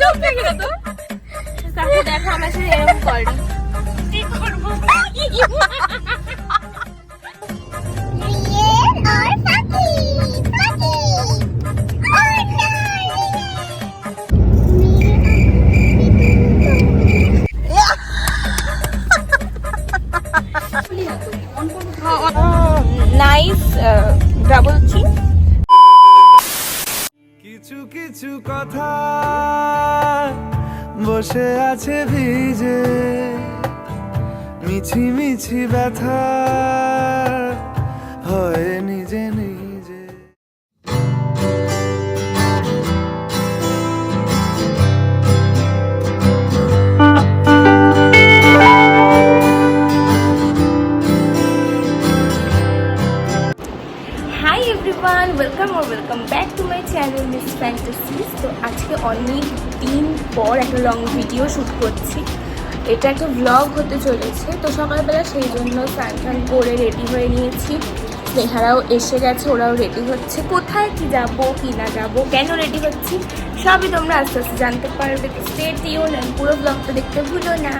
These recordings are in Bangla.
চোখ দেখে তো? কাকু দেখো আমার সাথে এরকম করে কি করব? নাইস ডাবল কিছু কিছু কথা বসে আছে ভিজে। মিছি মিছি ব্যথা হয় নিজে নিজে। Hi everyone welcome R welcome back my channel Miss Fantasies. তো আজকে অনেক দিন পর একটা লং ভিডিও শ্যুট করছি। এটা একটা ব্লগ হতে চলেছে। তো সকালবেলা সেই জন্য স্নান টান করে রেডি হয়ে নিয়েছি। স্নেহারাও এসে গেছে, ওরাও রেডি হচ্ছে। কোথায় কি যাব, কি না যাব, কেন রেডি হচ্ছি, সবই তোমরা আস্তে আস্তে জানতে পারবে। তো স্টে টিউন অ্যান্ড পুরো ব্লগটা দেখতে ভুলো না।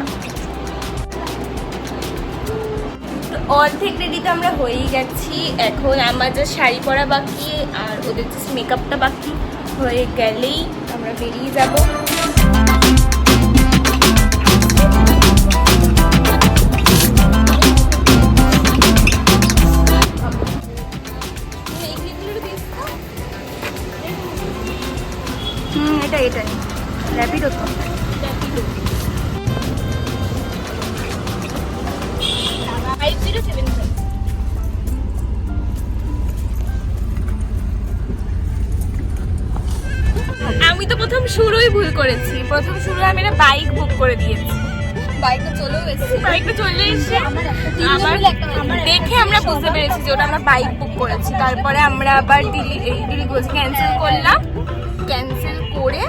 অর্ধেক রেডি তো আমরা হয়েই গেছি। এখন আমার যে শাড়ি পরা বাকি, আর ওদের জাস্ট মেকআপটা বাকি হয়ে গেলেই আমরা বেরিয়ে যাব। এটা এটাই র্যাপিডো তো। শুরুই ভুল করেছি। প্রথম শুরু আমি একটা বাইক বুক করে দিয়েছি। বাইকটা চলেও এসেছে। বাইকটা চলে এসে আবার দেখে আমরা বুঝতে পেরেছি যে ওটা আমরা বাইক বুক করেছি। তারপরে আমরা আবার ডিলি এই ডিলি বলছি ক্যান্সেল করলাম। ক্যান্সেল করে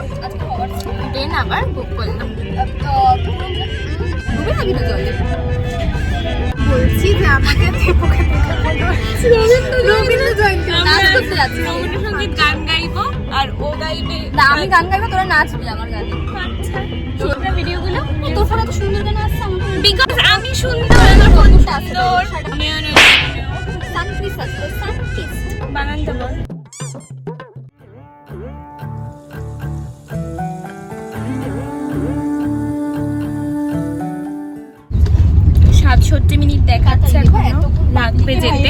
দেন আবার বুক করলাম। ডুবে থাকি তো জলে বলছি যে আমাকে রবীন্দ্র জয়ন্তী। নাচ করতে যাচ্ছি। আমি গান গাইবো তোরা নাচবি আমার গানে। আচ্ছা। ভিডিওগুলো? তোর ফোনে তো সুন্দর গান আসছে আমার বিকজ আমি সুন্দর আমার ফোন সুন্দর। সানকিস আসছে সানকিস বানানটা বল। সাতষট্টি মিনিট দেখাচ্ছে এখনও। লাগবে যেতে।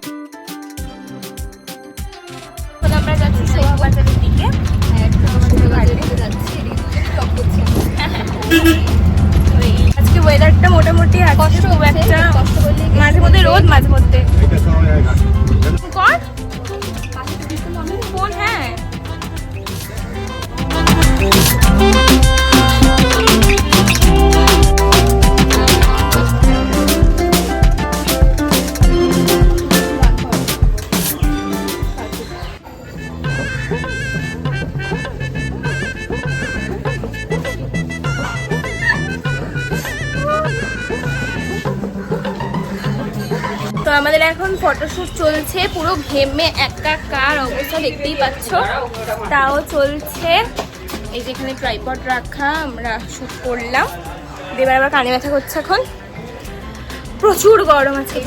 আজকে ওয়েদারটা মোটামুটি আছে কষ্ট খুব একটা মাঝে মধ্যে রোদ মাঝে মধ্যে ফোন হ্যাঁ। আমাদের এখন ফটোশ্যুট চলছে, পুরো ঘেমে একটা কার অবস্থা দেখতেই পাচ্ছ। তাও চলছে। এই যেখানে ট্রাইপড রাখা, আমরা শ্যুট করলাম। এবার আবার কানে ব্যথা করছে এখন। প্রচুর গরম আছে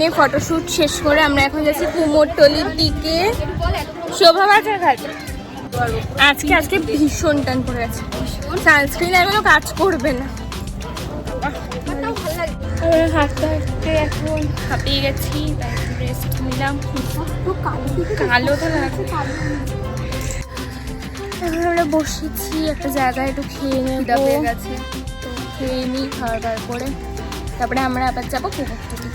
তো ওখানে ফটোশ্যুট শেষ করে আমরা এখন যাচ্ছি কুমোরটলির দিকে। শোভা বাজার ঘাট। আজকে আজকে ভীষণ টান পড়ে আছে। সানস্ক্রিন এখনও কাজ করবে না। আমরা হাঁটতে হাঁটতে এখন হাঁপিয়ে গেছি রেস্ট নিলাম। কালো তো লাগছে এখন আমরা বসেছি একটা জায়গায় একটু খেয়ে নেব। পেয়ে গেছে। খেয়ে নিই খাওয়া দাওয়ার করে। তারপরে আমরা আবার যাব কুমোরটলির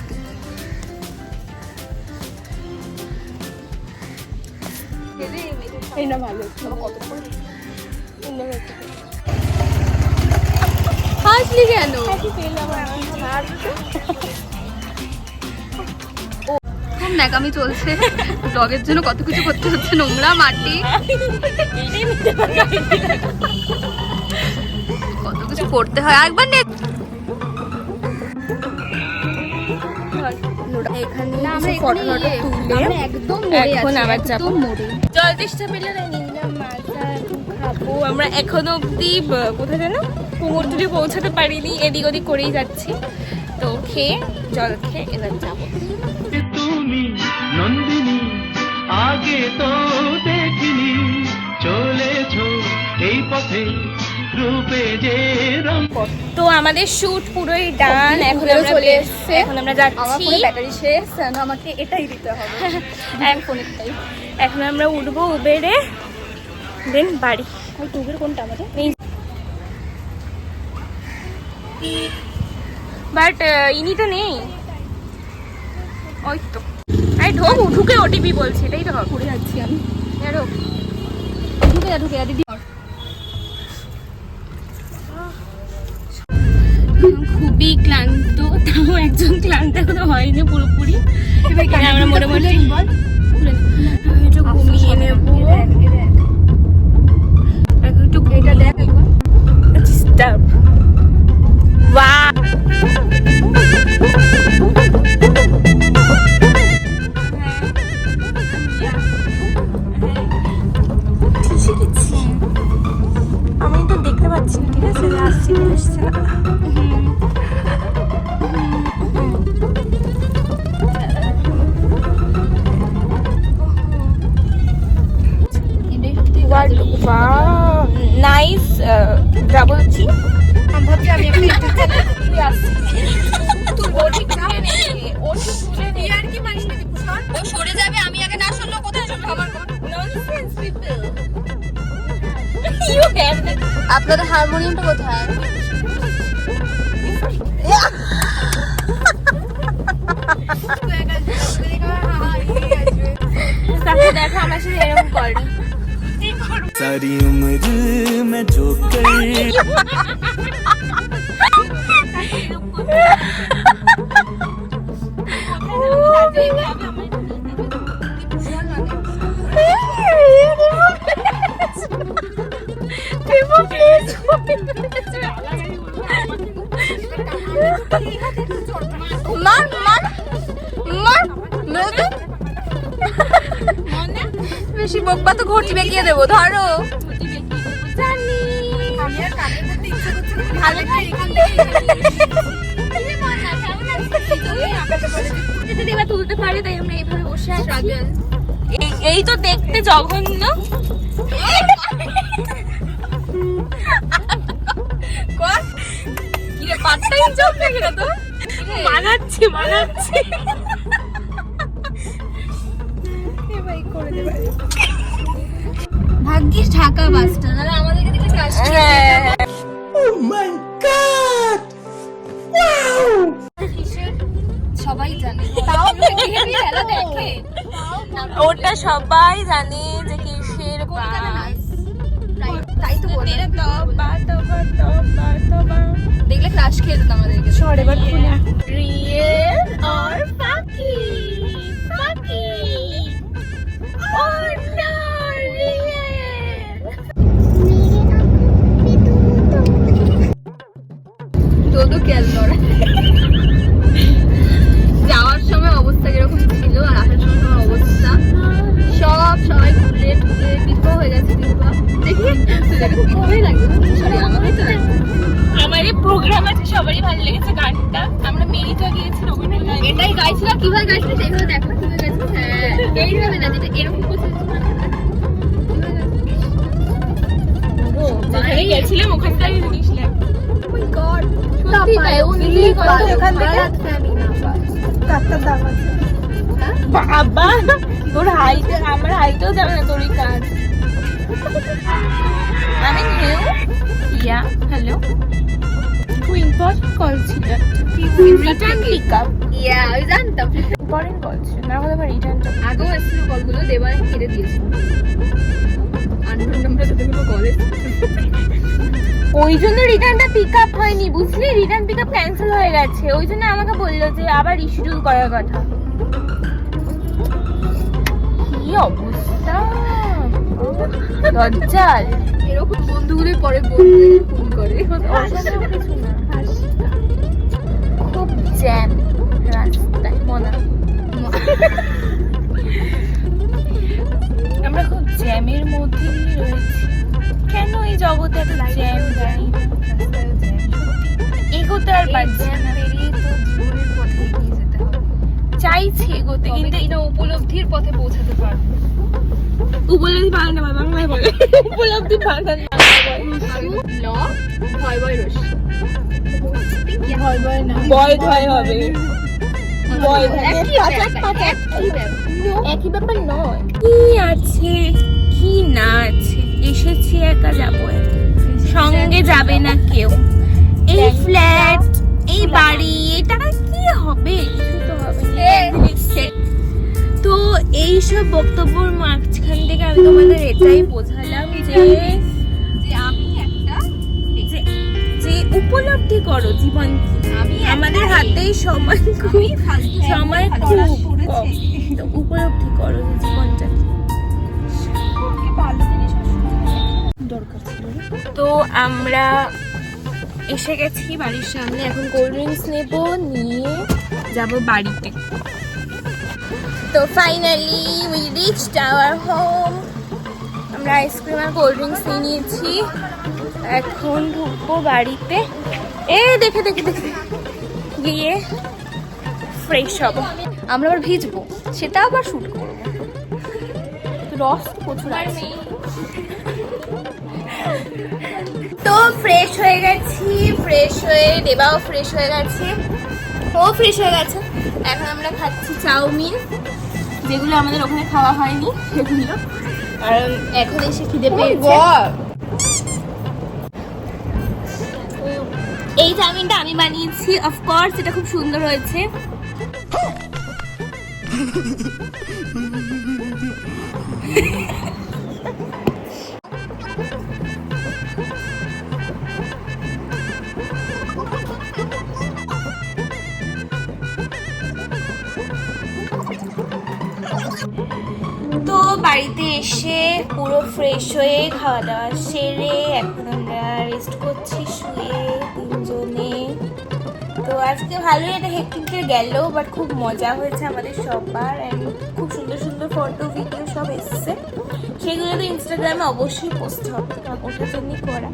এই না ভালো হাসলি কেন? খুব ন্যাকামি চলছে। ব্লগের জন্য কত কিছু করতে হচ্ছে নোংরা মাটি। কত কিছু করতে হয়। একবার নে এখানে আমরা ফটো ফটো তুলে একদম এখন আবার যাব। পেলে খাব। আমরা অবধি কোথায় যেন? কুমোরটুলি পৌঁছাতে পারিনি এদিক ওদিক করেই যাচ্ছি। তো খেয়ে জল খেয়ে এবার যাব। তুমি নন্দিনী আগে তো দেখিনি। চলেছো এই পথে তো আমাদের শুট পুরোই ডান এখন আমরা চলে এসছে। এখন আমরা আমার যাচ্ছি ফোনে ব্যাটারি শেষ না আমাকে এটাই দিতে হবে। এখন এখন আমরা উঠবো উবেরে দেন বাড়ি। ওই উবের কোনটা আমাদের? বাট ইনি তো নেই। ওই তো। আরে ঢোক ঢুকে ওটিপি বলছে এটাই তো ঘুরে যাচ্ছি আমি। ঢোক। ঢুকে যা খুবই ক্লান্ত তাও একজন ক্লান্ত এখনও হয়নি পুরোপুরি। আমরা মোটামুটি একটু ঘুমিয়ে নেব। এখন একটু এটা দেখ। ডিস্টার্ব বাহ আপনাদের হারমোনিয়ামটা কোথায় কাছে দেখো আমার সাথে এরকম করে सारी उम्र मैं जो कर মান মান মান মেরে বেশি বকবা তো ঘটি বেঁকিয়ে দেবো ধরো। তুলতে পারি তাই আমরা এইভাবে বসে আছি। এই- তো দেখতে জঘন্য। কিরে। পাটটাই চোখ দেখে না তো? মানাচ্ছি ভাগ্যিস ঢাকা বাসটা নাহলে আমাদেরকে দেখে হ্যাঁ সবাই জানে। তাও খেলা দেখে। ওটা সবাই জানে যে কিসের বাস তাই তো দেখলে ক্রাশ খেয়ে যেত আমাদেরকে এই সবারই ভালো লেগেছে গানটা। আমরা মেরিটা গিয়েছি রবীন্দ্র গান এটাই গাইছিলাম কীভাবে গাইছিলাম সেইভাবে দেখো কীভাবে গাইছিলাম হ্যাঁ এইভাবে না যেটা এরকম করছিলাম যেখানে গেছিলাম ওখানটাই জিনিসলাম সত্যি তাই ও নিজেই করে ওখান থেকে? বাবা তোর হাইট আমার হাইটও যাবে না তোর কাজ। আমি new year hello. Return pick yeah আমি জানতাম। ইম্পর্টেন্ট কল ছিল। না হলে আমার রিটার্নটা আগেও এসেছিল কলগুলো দেবার কেটে দিয়েছিল। আননোন নাম্বার সাথে কল ওই জন্য রিটার্নটা পিক আপ হয়নি বুঝলি? রিটার্ন পিক আপ ক্যান্সেল হয়ে গেছে। ওই জন্য আমাকে বলল যে আবার রিশিডিউল করার কথা। কি অবস্থা? লজ্জাল এরকম বন্ধুগুলোই পরে বন্ধুদের ফোন করে। ভয় ভয় হবে একই ব্যাপার, নয় কি আছে কি না আছে এসেছি একা যাব সঙ্গে যাবে না কেউ। এই ফ্ল্যাট এই বাড়ি এটা কি হবে? তো এইসব বক্তব্যর মাঝখান থেকে আমি তোমাদের এটাই বোঝালাম যে উপলব্ধি করো জীবন আমি আমাদের হাতেই সময় খুব সময় খুব উপলব্ধি করো যে জীবনটা দরকার তো আমরা এসে গেছি বাড়ির সামনে। এখন কোল্ড ড্রিঙ্কস নেব নিয়ে যাব বাড়িতে। তো finally we reached our home আমরা আইসক্রিম আর কোল্ড ড্রিঙ্কস নিয়ে নিয়েছি। এখন ঢুকবো বাড়িতে। এ দেখে দেখে দেখে। গিয়ে ফ্রেশ হব। আমরা আবার ভিজবো সেটা আবার শুট করব। রস প্রচুর আছে। তো ফ্রেশ হয়ে গেছি ফ্রেশ হয়ে দেবাও ফ্রেশ হয়ে গেছে। ও ফ্রেশ হয়ে গেছে। এখন আমরা খাচ্ছি চাউমিন যেগুলো আমাদের ওখানে খাওয়া হয়নি সেগুলো। কারণ এখন এসে খিদে পেয়েছে। এই চাউমিনটা আমি বানিয়েছি অফকোর্স এটা খুব সুন্দর হয়েছে। বাড়িতে এসে পুরো ফ্রেশ হয়ে খাওয়া দাওয়া সেরে এখন আমরা রেস্ট করছি, শুয়ে তিনজনে। তো আজকে ভালোই একটা হেক্টিকে গেল বাট খুব মজা হয়েছে আমাদের সবার অ্যান্ড খুব সুন্দর সুন্দর ফটো ভিডিও সব এসছে। সেগুলো তো ইনস্টাগ্রামে অবশ্যই পোস্ট হবে ওটার জন্যই করা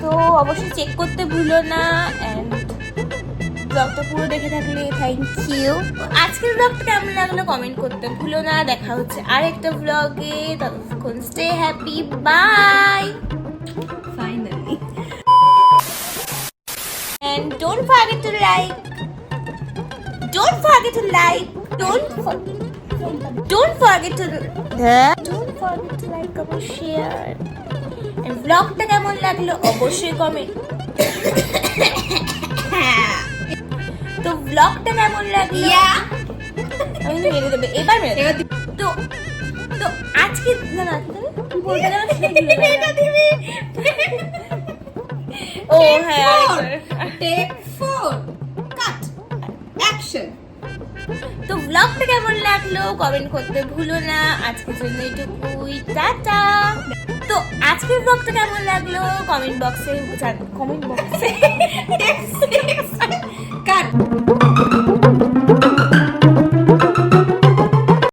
তো অবশ্যই চেক করতে ভুলো না অ্যান্ড ব্লগটা পুরো দেখে থাকলে থ্যাংক ইউ আজকের ব্লগটা কেমন লাগল কমেন্ট করতে ভুলো না দেখা হচ্ছে আর একটা ব্লগে ততক্ষণ stay happy bye finally and don't forget to like don't forget to like don't for- don't forget to don't forget to like comment share and vlogটা কেমন লাগল অবশ্যই কমেন্ট তো ব্লগটা কেমন লাগল? আমি কিন্তু মেরে দেবে এবার মেরে দেবে। তো তো আজকে না না কি বলতে এটা দিবি। ও হ্যাঁ। টেক ফোর কাট অ্যাকশন তো ব্লগটা কেমন লাগল? কমেন্ট করতে ভুলো না। আজকের জন্য এইটুকুই টাটা। তো আজকের ব্লগটা কেমন লাগল? কমেন্ট বক্সে কমেন্ট বক্সে